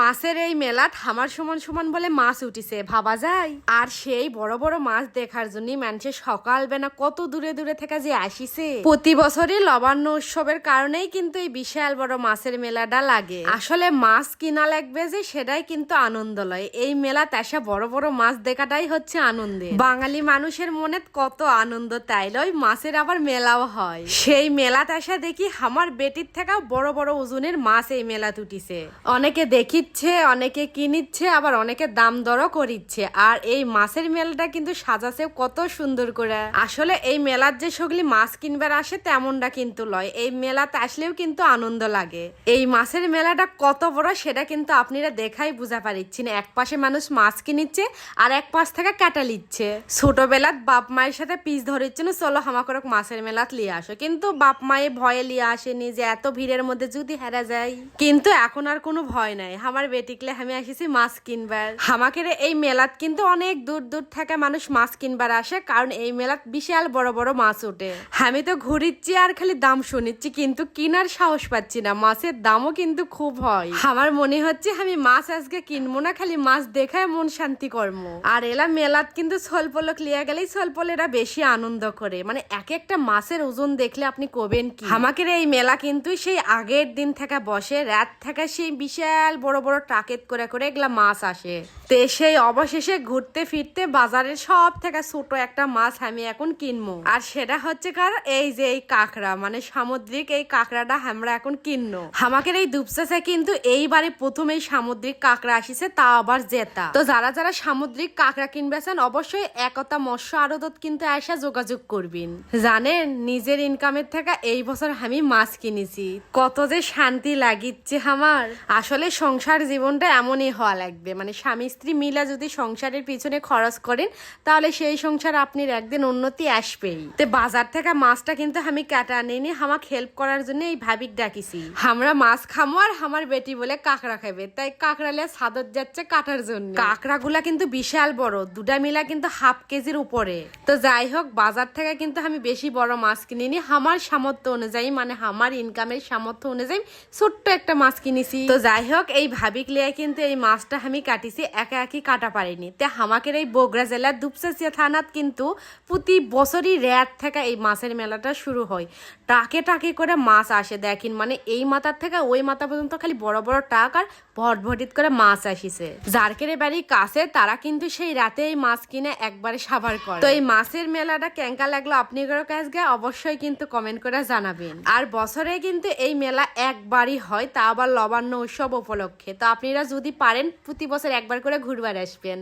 মাছের এই মেলাত হামার সমান সমান বলে মাছ উঠিছে, ভাবা যায়। আর সেই বড় বড় মাছ দেখার জন্য মানুষের সকাল বেলা কত দূরে দূরে থেকে যে আসিছে। প্রতি বছরই লবান্ন উৎসবের কারণেই কিন্তু এই বিশাল বড় মাছের মেলাটা লাগে। আসলে মাছ কিনা লাগবে যে, সেটাই কিন্তু আনন্দ লয় এই মেলা তেসা বড় বড় মাছ দেখাটাই হচ্ছে আনন্দে বাঙালি মানুষের মনে কত আনন্দ তাই লয় মাছের আবার মেলাও হয়। সেই মেলা তেসা দেখি আমার বেটির থেকে বড় বড় ওজনের মাছ এই মেলা উঠিছে। অনেকে দেখিচ্ছে অনেকে কিনিচ্ছে, আবার অনেকে দাম দরও করিচ্ছে। আর এই মাছের মেলাটা কিন্তু সাজাছে কত সুন্দর করে। আসলে এই মেলার যে সগলি মাছ কিনবার আসে তেমনটা কিন্তু লয়। এই মেলাতে আসলেও কিন্তু আনন্দ লাগে। এই মাছের মেলাটা কত বড় সেটা কিন্তু আপনারা দেখাই বুঝা পারিচ্ছি না। এক পাশে মানুষ মাছ কিনিচ্ছে আর এক পাশ থেকে কাটা লিচ্ছে। ছোটবেলাত বাপ মায়ের সাথে পিস ধরেছিল চলো হামাকরক মাছের মেলাত লিয়ে আসো। কিন্তু বাপ মায়ে ভয়ে লিয়ে আসেনি যে এত ভিড়ের মধ্যে যদি হেরা যায়। কিন্তু এখন আর কোনো ভয় নাই। আমার বেটিকলে আমি আসিছি মাছ কিনবার। হামাকের এই মেলাত কিন্তু অনেক দূর দূর থেকে মানুষ মাছ কিনবার আসে, কারণ এই মেলাত বিশাল বড় বড় মাছ ওঠে। আমি তো ঘুরিচ্ছি আর খালি দাম শুনিচ্ছি, কিন্তু কিনার সাহস পাচ্ছি না, মাছের দামও কিন্তু খুব হয়। আমার মনে হচ্ছে আমি মাছ আজকে কিনবো না, খালি মাছ দেখায় মন শান্তি কর্ম আর এলা মেলাত কিন্তু ছলপলক লিয়া গেলেই ছলপলেরা বেশি আনন্দ করে। মানে এক একটা মাছের ওজন দেখলে আপনি কবেন কি? আমাকে এই মেলা কিন্তু সেই আগের দিন থেকে বসে, রাত থেকে সেই বিশাল বড় বড় টাকেত করে করে এগুলা মাছ আসে। তে সেই অবশেষে ঘুরতে ফিরতে বাজারের সব থেকে ছোট একটা মাছ আমি এখন কিনবো। আর সেটা হচ্ছে কার, এই যে এই কাঁকড়া মানে সামুদ্রিক এই কাঁকড়াটা আমরা এখন কিনবো। আমাকে এই দুপসাসে কিন্তু এইবারে প্রথম এই সামুদ্রিক কাঁকড়া আসিছে, তা আবার জেতা। তো যারা যারা সামুদ্রিক কাঁকড়া কিনবেছেন, অবশ্যই একতা মৎস্য আড়তত কিন্তু আসা যোগাযোগ করবেন। জানেন, নিজের ইনকামের থেকে এই বছর আমি মাছ কিনেছি। কত যে শান্তি লাগিচ্ছে আমার। আসলে সংসার জীবনটা এমনই হওয়া লাগবে। মানে স্বামী স্ত্রী মিলা যদি সংসারের পিছনে খরচ করেন, তাহলে সেই সংসার আপনি একদিন উন্নতি আসবেই। তো বাজার থেকে মাছটা কিন্তু আমি কাটা আনিনি, আমাকে হেল্প করার জন্য এই ভাবিক ডাকিছি। আমরা মাছ খামো আর আমার বেটি বলে কাঁকড়া খাবে তাই কাঁকড়ালে সাদর যাচ্ছে কাটার জন্য। কাঁকড়াগুলা কিন্তু বিশাল বড়, দুটা মিলা কিন্তু হাফ কেজির উপরে। তো যাই হোক, বাজার থেকে কিন্তু আমি বেশি বড় মাছ কিনিনি। আমার সামর্থ্য অনুযায়ী মানে আমার ইনকামের সামর্থ্য অনুযায়ী ছোট্ট একটা মাছ কিনেছি। তো যাই হোক, এই ভাবিক লিয়ে কিন্তু এই মাছটা আমি কাটিছি, একা একই কাটা পারিনি। তে হামাকের এই বগুড়া জেলার দুপসাসিয়া থানাত কিন্তু প্রতি বছরই র্যাত থেকে এই মাছের মেলাটা শুরু হয়। টাকে টাকে করে মাছ আসে, দেখেন মানে এই মাথার থেকে ওই মাথা পর্যন্ত খালি বড় বড় টাক আর ভটভটিত করে মাছ আসিছে। যারকের বাড়ি কাছে, তারা কিন্তু সেই রাতে এই মাছ কিনে একবারে সাবার করে। তো এই মাছের মেলাটা ক্যাঙ্কা লাগল আপনি কাছে, অবশ্যই কিন্তু কমেন্ট করে জানাবেন। আর বছরে কিন্তু এই মেলা একবারই হয়, তা আবার লবান্ন উৎসব উপলক্ষে। তো আপনারা যদি পারেন প্রতি বছর একবার করে ঘুরবার আসবেন।